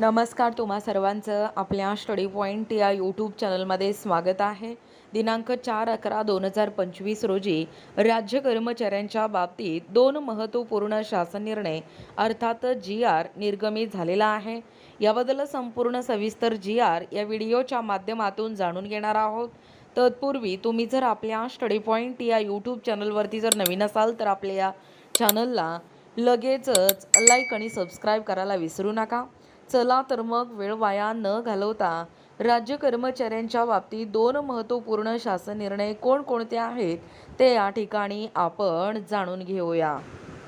नमस्कार तुम्हा सर्वांचं. आपल्या स्टडी पॉईंट या यूट्यूब चॅनलमध्ये स्वागत आहे. दिनांक चार अकरा दोन हजार पंचवीस रोजी राज्य कर्मचाऱ्यांच्या बाबतीत दोन महत्त्वपूर्ण शासन निर्णय अर्थात जी आर निर्गमित झालेला आहे. याबद्दल संपूर्ण सविस्तर जी आर या व्हिडिओच्या माध्यमातून जाणून घेणार आहोत. तत्पूर्वी तुम्ही जर आपल्या स्टडी पॉईंट या यूट्यूब चॅनलवरती जर नवीन असाल तर आपल्या या चॅनलला लगेचच लाईक आणि सबस्क्राईब करायला विसरू नका. चला तर मग वेळ वाया न घालवता राज्य कर्मचाऱ्यांच्या बाबतीत दोन महत्त्वपूर्ण शासन निर्णय कोणकोणते आहेत ते या ठिकाणी आपण जाणून घेऊया.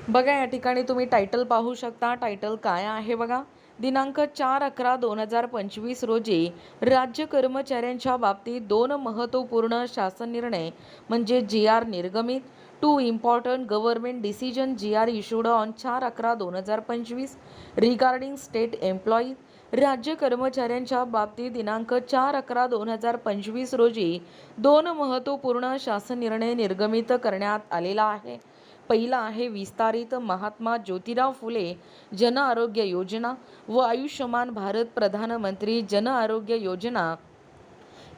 बघा या ठिकाणी तुम्ही टायटल पाहू शकता. टायटल काय आहे बघा? दिनांक चार अकरा दोन हजार पंचवीस रोजी राज्य कर्मचाऱ्यांच्या बाबतीत दोन महत्त्वपूर्ण शासन निर्णय म्हणजे जी आर निर्गमित to important government decision G R issued on चार अकरा दोन हजार पंचवीस रिगार्डिंग स्टेट एम्प्लॉईज राज्य कर्मचाऱ्यांच्या बाबतीत दिनांक चार अकरा दोन हजार पंचवीस रोजी दोन महत्त्वपूर्ण शासन निर्णय निर्गमित करण्यात आलेला आहे. पहिला आहे विस्तारित महात्मा ज्योतिराव फुले जन आरोग्य योजना व आयुष्यमान भारत प्रधानमंत्री जन आरोग्य योजना.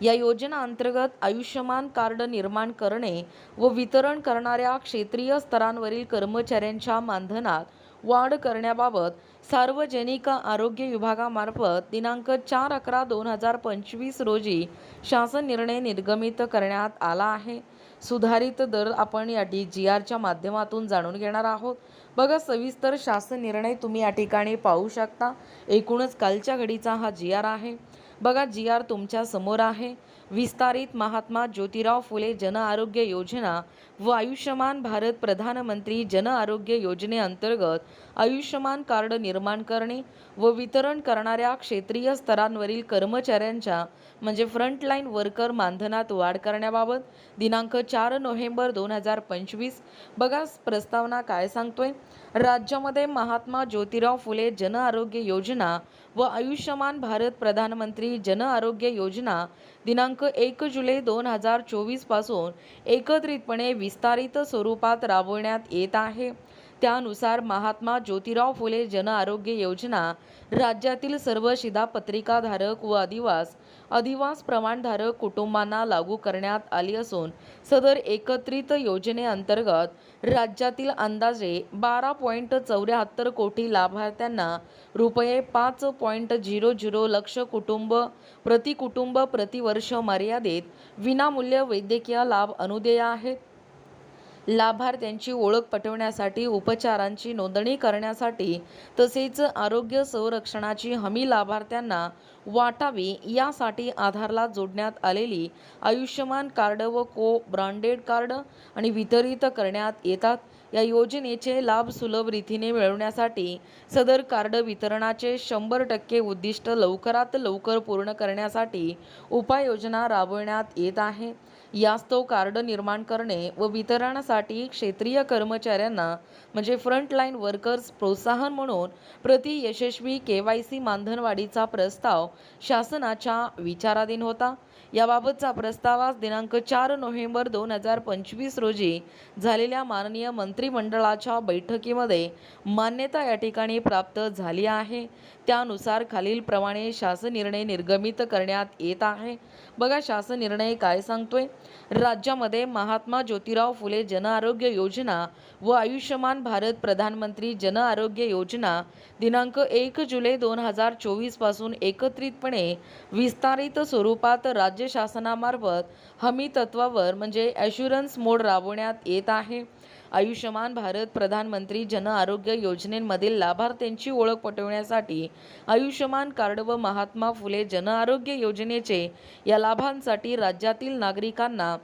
या योजना अंतर्गत आयुष्यमान कार्ड निर्माण करणे व वितरण करणाऱ्या क्षेत्रीय स्तरांवरील कर्मचाऱ्यांच्या मानधनात वाढ करण्याबाबत सार्वजनिक आरोग्य विभागामार्फत दिनांक चार अकरा दोन हजार पंचवीस रोजी शासन निर्णय निर्गमित करण्यात आला आहे. सुधारित दर आपण या डी जी आरच्या माध्यमातून जाणून घेणार आहोत. बघा सविस्तर शासन निर्णय तुम्ही या ठिकाणी पाहू शकता. एकूणच कालच्या घडीचा हा जी आर आहे. बघा जी आर तुमच्यासमोर आहे. विस्तारित महात्मा ज्योतिराव फुले जन आरोग्य योजना व आयुष्यमान भारत प्रधानमंत्री जन आरोग्य योजनेअंतर्गत आयुष्यमान कार्ड निर्माण करणे व वितरण करणाऱ्या क्षेत्रीय स्तरांवरील कर्मचाऱ्यांच्या म्हणजे फ्रंटलाईन वर्कर मानधनात वाढ करण्याबाबत दिनांक चार नोव्हेंबर दोन हजार पंचवीस बघा प्रस्तावना काय सांगतोय. राज्यामध्ये महात्मा ज्योतिराव फुले जन आरोग्य योजना व आयुष्यमान भारत प्रधानमंत्री जन आरोग्य योजना दिनांक एक जुलै दोन हजार चोवीसपासून एकत्रितपणे विस्तारित स्वरूपात राबवण्यात येत आहे. त्यानुसार महात्मा ज्योतिराव फुले जन आरोग्य योजना राज्यातील सर्व शिधापत्रिकाधारक व अधिवास अधिवास प्रमाणधारक कुटुंबांना लागू करण्यात आली असून सदर एकत्रित योजनेअंतर्गत राज्यातील अंदाजे बारा पॉईंट चौऱ्याहत्तर कोटी लाभार्थ्यांना रुपये पाच पॉईंट झिरो झिरो लक्ष कुटुंब प्रति कुटुंब प्रतिवर्ष मर्यादेत विनामूल्य वैद्यकीय लाभ अनुदेय आहेत. लाभार्थ्यांची ओळख पटवण्यासाठी उपचारांची नोंदणी करण्यासाठी तसेच आरोग्य संरक्षणाची हमी लाभार्थ्यांना वाटावी यासाठी आधारला जोडण्यात आलेली आयुष्यमान कार्ड व को ब्रँडेड कार्ड आणि वितरित करण्यात येतात. या योजनेचे लाभ सुलभ रीतीने मिळवण्यासाठी सदर कार्ड वितरणाचे शंभर टक्के उद्दिष्ट लवकरात लवकर पूर्ण करण्यासाठी उपाययोजना राबविण्यात येत आहे. यास्तव कार्ड निर्माण करणे व वितरणासाठी क्षेत्रीय कर्मचाऱ्यांना म्हणजे फ्रंटलाईन वर्कर्स प्रोत्साहन म्हणून प्रति यशस्वी के वाय सी मानधनवाढीचा प्रस्ताव शासनाच्या विचाराधीन होता. याबाबतचा प्रस्तावास दिनांक चार नोव्हेंबर दोन हजार पंचवीस रोजी झालेल्या माननीय मंत्रिमंडळाच्या बैठकीमध्ये मान्यता या ठिकाणी प्राप्त झाली आहे. त्यानुसार खालीलप्रमाणे शासन निर्णय निर्गमित करण्यात येत आहे. बघा शासन निर्णय काय सांगतोय? राज्यामध्ये महात्मा ज्योतिराव फुले जनआरोग्य योजना व आयुष्यमान भारत प्रधानमंत्री जन आरोग्य योजना दिनांक एक जुलै दोन हजार चोवीसपासून एकत्रितपणे विस्तारित स्वरूपात राज्य शासनामार्फत हमी तत्वावर म्हणजे ॲश्युरन्स मोड राबवण्यात येत आहे. आयुष्यमान भारत प्रधानमंत्री जन आरोग्य योजनेमधील लाभार्थ्यांची ओळख पटवण्यासाठी आयुष्यमान कार्ड व महात्मा फुले जन आरोग्य योजनेचे या लाभांसाठी राज्यातील नागरिकांना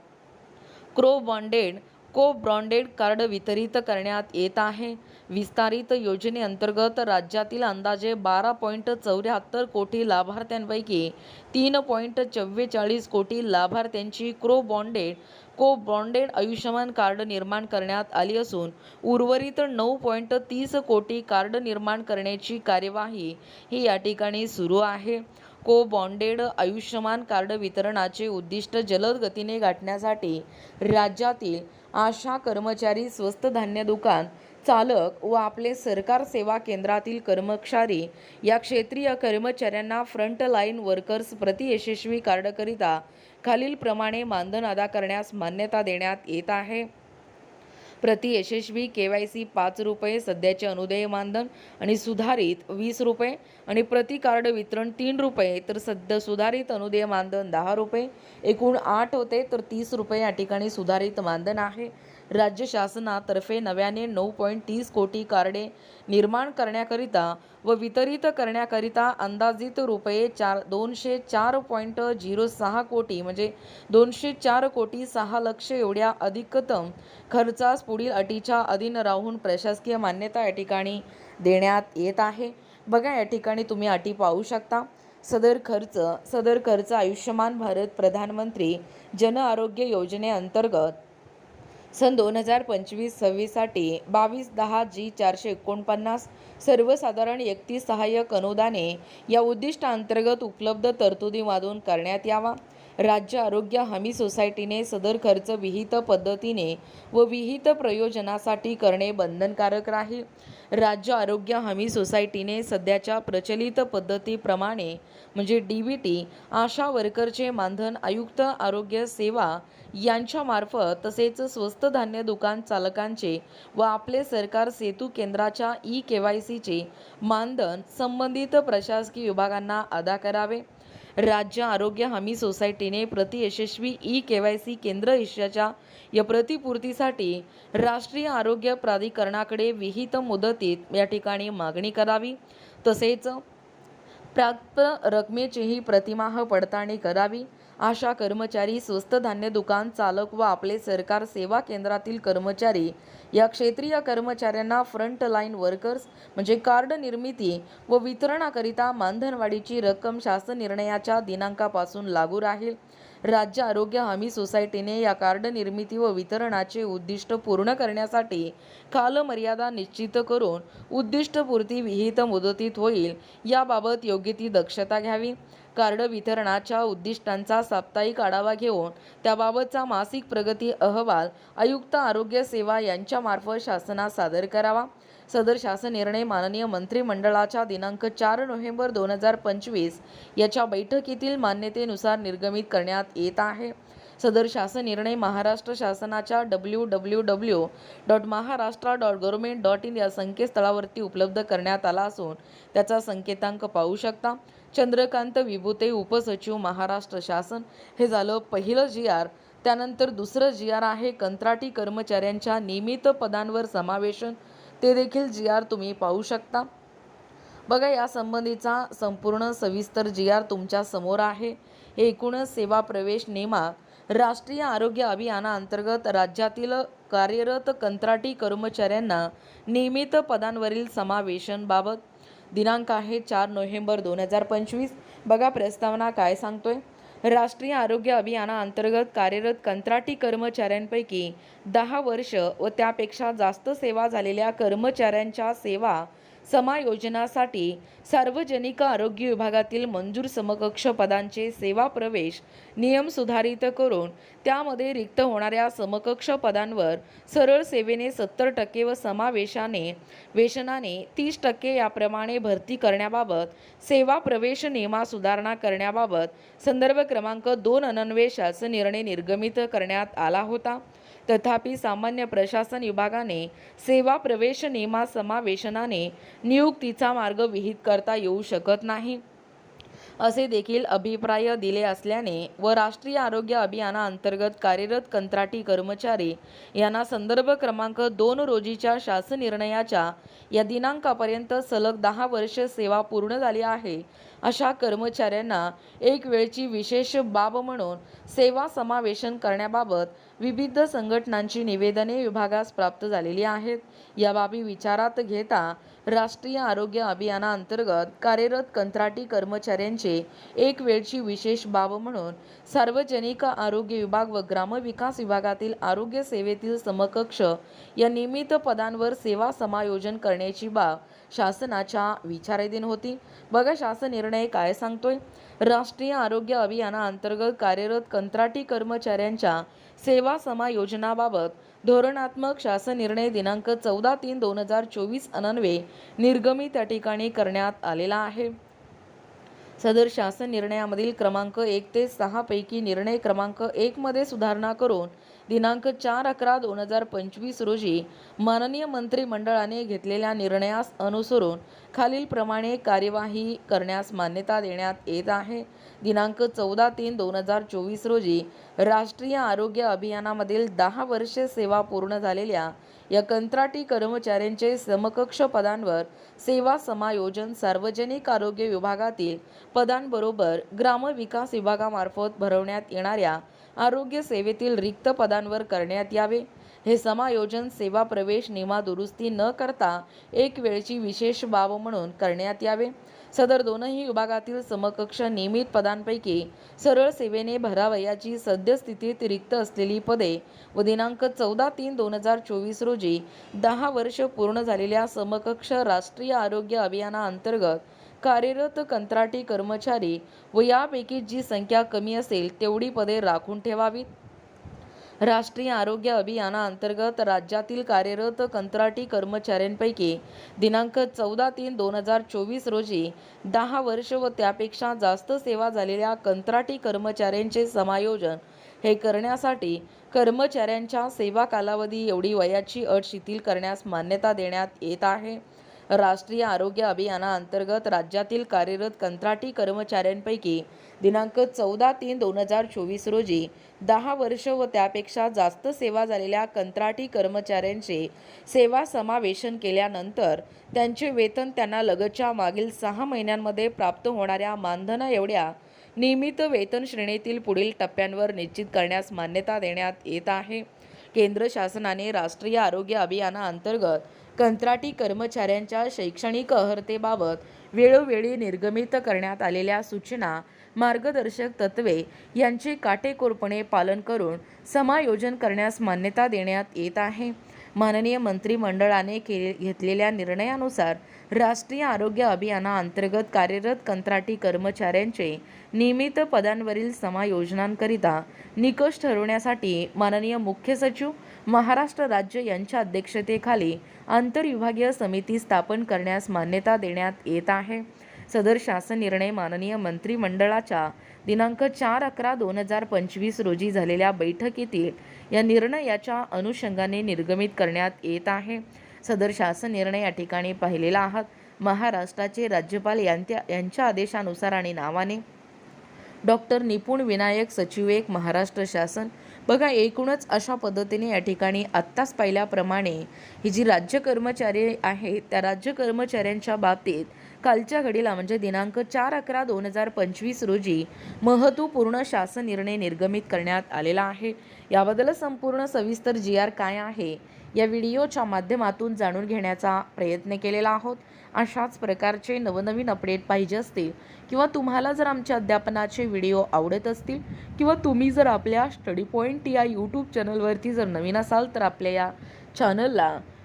क्रो बॉन्डेड को ब्रॉन्डेड कार्ड वितरित करण्यात येत आहे. विस्तारित योजनेअंतर्गत राज्यातील अंदाजे बारा पॉईंट चौऱ्याहत्तर कोटी लाभार्थ्यांपैकी तीन पॉईंट चव्वेचाळीस कोटी लाभार्थ्यांची co branded co branded Ayushman card निर्माण करण्यात आली असून उर्वरित नऊ पॉईंट तीस कोटी कार्ड निर्माण करण्याची कार्यवाही ही या ठिकाणी सुरू आहे. को बॉन्डेड आयुष्यमान कार्ड वितरणाचे उद्दिष्ट जलद गतीने गाठण्यासाठी राज्यातील आशा कर्मचारी स्वस्त धान्य दुकान चालक व आपले सरकार सेवा केंद्रातील कर्मचारी या क्षेत्रीय कर्मचाऱ्यांना फ्रंट लाईन वर्कर्स प्रति यशस्वी कार्डकरिता खालीलप्रमाणे मानधन अदा करण्यास मान्यता देण्यात येत आहे. प्रति यशस्वी के वाय सी पाच रुपये सध्याचे अनुदेय मानधन आणि सुधारित वीस रुपये आणि प्रति कार्ड वितरण तीन रुपये तर सध्या सुधारित अनुदेय मानधन दहा रुपये. एकूण आठ होते तर तीस रुपये या ठिकाणी सुधारित मानधन आहे. राज्य शासनातर्फे नव्याने नऊ पॉईंट तीस कोटी कार्डे निर्माण करण्याकरिता व वितरित करण्याकरिता अंदाजित रुपये चार दोनशे चार पॉईंट झिरो सहा कोटी म्हणजे दोनशे चार कोटी सहा लक्ष एवढ्या अधिकतम खर्चास पुढील अटीच्या अधीन राहून प्रशासकीय मान्यता या ठिकाणी देण्यात येत आहे. बघा या ठिकाणी तुम्ही अटी पाहू शकता. सदर खर्च सदर खर्च आयुष्यमान भारत प्रधानमंत्री जन आरोग्य योजनेअंतर्गत सन दोन हजार पंचवीस सव्वीससाठी बावीस दहा जी चारशे एकोणपन्नास सर्वसाधारण एकतीस सहाय्यक अनुदाने या उद्दिष्टांतर्गत उपलब्ध तरतुदीमधून करण्यात यावा. राज्य आरोग्य हमी सोसायटीने सदर खर्च विहित पद्धतीने व विहित प्रयोजनासाठी करणे बंधनकारक राहील. राज्य आरोग्य हमी सोसायटीने सध्याच्या प्रचलित पद्धतीप्रमाणे म्हणजे डी बी टी आशा वर्करचे मानधन आयुक्त आरोग्य सेवा यांच्यामार्फत तसेच स्वस्त धान्य दुकान चालकांचे व आपले सरकार सेतू केंद्राच्या ई के वाय सीचे मानधन संबंधित प्रशासकीय विभागांना अदा करावे. राज्य आरोग्य हमी सोसायटीने प्रति यशस्वी ई के वाय सी केंद्र यशाच्या या प्रतिपूर्तीसाठी राष्ट्रीय आरोग्य प्राधिकरणाकडे विहित मुदतीत या ठिकाणी मागणी करावी. तसेच प्राप्त रकमेचीही प्रतिमाह पडताळणी करावी. आशा कर्मचारी स्वस्त धान्य दुकान चालक व आपले सरकार सेवा केंद्रातील कर्मचारी या क्षेत्रीय कर्मचाऱ्यांना फ्रंट लाईन वर्कर्स म्हणजे कार्ड निर्मिती व वितरणाकरिता मानधनवाढीची रक्कम शासन निर्णयाच्या दिनांकापासून लागू राहील. राज्य आरोग्य हमी सोसायटीने या कार्ड निर्मिती व वितरणाचे उद्दिष्ट पूर्ण करण्यासाठी कालमर्यादा निश्चित करून उद्दिष्टपूर्ती विहित मुदतीत होईल. याबाबत योग्य ती दक्षता घ्यावी. कार्ड वितरणाच्या उद्दिष्टांचा साप्ताहिक आढावा घेऊन त्याबाबतचा मासिक प्रगती अहवाल आयुक्त आरोग्य सेवा यांच्यामार्फत शासनास सादर करावा. सदर शासन निर्णय माननीय मंत्रिमंडळाच्या दिनांक चार नोव्हेंबर दोन हजार पंचवीस याच्या बैठकीतील मान्यतेनुसार निर्गमित करण्यात येत आहे. सदर शासन निर्णय महाराष्ट्र शासनाच्या W W W dot Maharashtra dot government dot in या संकेतस्थळावरती उपलब्ध करण्यात आला असून त्याचा संकेतांक पाहू शकता. चंद्रकांत विभूते उपसचिव महाराष्ट्र शासन. हे झालं पहिलं जी आर त्यानंतर दुसरं जी आर आहे कंत्राटी कर्मचाऱ्यांच्या नियमित पदांवर समावेशन. ते देखील जी आर तुम्ही पाहू शकता. बघा या संबंधीचा संपूर्ण सविस्तर जी आर तुमच्यासमोर आहे. हे एकूणच सेवा प्रवेश नेमाक राष्ट्रीय आरोग्य अभियानाअंतर्गत राज्यातील कार्यरत कंत्राटी कर्मचाऱ्यांना नियमित पदांवरील समावेशनबाबत दिनांक आहे चार नोव्हेंबर दोन हजार पंचवीस. बघा प्रस्तावना काय सांगतोय? राष्ट्रीय आरोग्य अभियानाअंतर्गत कार्यरत कंत्राटी कर्मचाऱ्यांपैकी दहा वर्ष व त्यापेक्षा जास्त सेवा झालेल्या कर्मचाऱ्यांच्या सेवा समायोजनासाठी सार्वजनिक आरोग्य विभागातील मंजूर समकक्ष पदांचे सेवा प्रवेश नियम सुधारित करून त्यामध्ये रिक्त होणाऱ्या समकक्ष पदांवर सरळ सेवेने सत्तर टक्के व समावेशाने वेशनाने तीस टक्के याप्रमाणे भरती करण्याबाबत सेवा प्रवेश नियमा सुधारणा करण्याबाबत संदर्भ क्रमांक दोन अनन्वेषाचा निर्णय निर्गमित करण्यात आला होता. तथापि सामान्य प्रशासन विभागाने सेवा प्रवेश नियमा समावेशनाने नियुक्तीचा मार्ग विहित करता येऊ शकत नाही. असे देखील अभिप्राय दिले असल्याने व राष्ट्रीय आरोग्य अभियानाअंतर्गत कार्यरत कंत्राटी कर्मचारी यांना संदर्भ क्रमांक दोन रोजीच्या शासन निर्णयाच्या या दिनांकापर्यंत सलग दहा वर्ष सेवा पूर्ण झाली आहे. अशा कर्मचाऱ्यांना एक वेळची विशेष बाब म्हणून सेवा समावेशन करण्याबाबत विविध संघटनांची निवेदने विभागास प्राप्त झालेली आहेत. या बाबी विचारात घेता राष्ट्रीय आरोग्य अभियानाअंतर्गत कार्यरत कंत्राटी कर्मचाऱ्यांचे एक वेळची विशेष बाब म्हणून सार्वजनिक आरोग्य विभाग व ग्रामविकास विभागातील आरोग्य सेवेतील समकक्ष या नियमित पदांवर सेवा समायोजन करण्याची बाब शासनाच्या विचाराधीन होती. बघा शासन निर्णय काय सांगतोय? राष्ट्रीय आरोग्य अभियानाअंतर्गत कार्यरत कंत्राटी कर्मचाऱ्यांच्या सेवा समायोजनाबाबत धोरणात्मक शासन निर्णय दिनांक चौदा तीन दोन हजार चोवीस अनन्वे निर्गमित त्या ठिकाणी करण्यात आलेला आहे. सदर शासन निर्णयामधील क्रमांक एक ते सहा पैकी निर्णय क्रमांक एकमध्ये सुधारणा करून दिनांक चार अकरा दोन हजार पंचवीस रोजी माननीय मंत्रिमंडळाने घेतलेल्या निर्णयास अनुसरून खालीलप्रमाणे कार्यवाही करण्यास मान्यता देण्यात येत आहे. दिनांक चौदा तीन दोन हजार चोवीस रोजी राष्ट्रीय आरोग्य अभियानामधील दहा वर्षे सेवा पूर्ण झालेल्या या कंत्राटी कर्मचाऱ्यांचे समकक्ष पदांवर सेवा समायोजन सार्वजनिक आरोग्य विभागातील पदांबरोबर ग्रामविकास विभागामार्फत भरवण्यात येणाऱ्या आरोग्य सेवेतील रिक्त पदांवर करण्यात यावे. हे समायोजन सेवा प्रवेश नियमा दुरुस्ती न करता एक वेळची विशेष बाब म्हणून करण्यात यावे. सदर दोनही विभागातील समकक्ष नियमित पदांपैकी सरळ सेवेने भरावयाची सद्यस्थितीत रिक्त असलेली पदे व दिनांक चौदा तीन दोन हजार चोवीस रोजी दहा वर्ष पूर्ण झालेल्या समकक्ष राष्ट्रीय आरोग्य अभियानाअंतर्गत कार्यरत कंत्राटी कर्मचारी व यापैकी जी संख्या कमी असेल तेवढी पदे राखून ठेवावीत. राष्ट्रीय आरोग्य अभियानाअंतर्गत राज्यातील कार्यरत कंत्राटी कर्मचाऱ्यांपैकी दिनांक चौदा तीन दोन हजार चोवीस रोजी दहा वर्ष व त्यापेक्षा जास्त सेवा झालेल्या कंत्राटी कर्मचाऱ्यांचे समायोजन हे करण्यासाठी कर्मचाऱ्यांच्या सेवा कालावधी एवढी वयाची अट शिथिल करण्यास मान्यता देण्यात येत आहे. राष्ट्रीय आरोग्य अभियानाअंतर्गत राज्यातील कार्यरत कंत्राटी कर्मचाऱ्यांपैकी दिनांक चौदा तीन दोन हजार चोवीस रोजी दहा वर्ष व त्यापेक्षा जास्त सेवा झालेल्या कंत्राटी कर्मचाऱ्यांचे सेवा समावेशन केल्यानंतर त्यांचे वेतन त्यांना लगतच्या मागील सहा महिन्यांमध्ये प्राप्त होणाऱ्या मानधना एवढ्या नियमित वेतन श्रेणीतील पुढील टप्प्यांवर निश्चित करण्यास मान्यता देण्यात येत आहे. केंद्र शासनाने राष्ट्रीय आरोग्य अभियानाअंतर्गत कंत्राटी कर्मचाऱ्यांच्या शैक्षणिक अर्हतेबाबत वेळोवेळी निर्गमित करण्यात आलेल्या सूचना मार्गदर्शक तत्वे यांचे काटेकोरपणे पालन करून समायोजन करण्यास मान्यता देण्यात येत आहे. माननीय मंत्रिमंडळाने के घेतलेल्या निर्णयानुसार राष्ट्रीय आरोग्य अभियानाअंतर्गत कार्यरत कंत्राटी कर्मचाऱ्यांचे नियमित पदांवरील समायोजनांकरिता निकष ठरवण्यासाठी माननीय मुख्य सचिव महाराष्ट्र राज्य यांच्या अध्यक्षतेखाली आंतरविभागीय समिती स्थापन करण्यास मान्यता देण्यात येत आहे. सदर शासन निर्णय माननीय मंत्रिमंडळाच्या दिनांक चार अकरा दोन हजार पंचवीस रोजी झालेल्या बैठकीतील या निर्णयाच्या अनुषंगाने निर्गमित करण्यात येत आहे. सदर शासन निर्णय या ठिकाणी पाहिलेला आहात. महाराष्ट्राचे राज्यपाल यांच्या यांच्या आदेशानुसार आणि नावाने डॉक्टर निपुण विनायक सचिव एक महाराष्ट्र शासन. बघा एकूणच अशा पद्धतीने या ठिकाणी आत्ताच पाहिल्याप्रमाणे ही जी राज्य कर्मचारी आहेत त्या राज्य कर्मचाऱ्यांच्या बाबतीत कालच्या घडीला म्हणजे दिनांक चार अकरा दोन हजार पंचवीस रोजी महत्त्वपूर्ण शासन निर्णय निर्गमित करण्यात आलेला आहे. याबद्दल संपूर्ण सविस्तर जी आर काय आहे या व्हिडिओच्या माध्यमातून जाणून घेण्याचा प्रयत्न केलेला आहोत. अशाच प्रकारचे नवनवीन अपडेट पाहिजे असतील किंवा तुम्हाला जर आमच्या अध्यापनाचे व्हिडिओ आवडत असतील किंवा तुम्ही जर आपल्या स्टडी पॉईंट या यूट्यूब चॅनलवरती जर नवीन असाल तर आपल्या या चॅनलला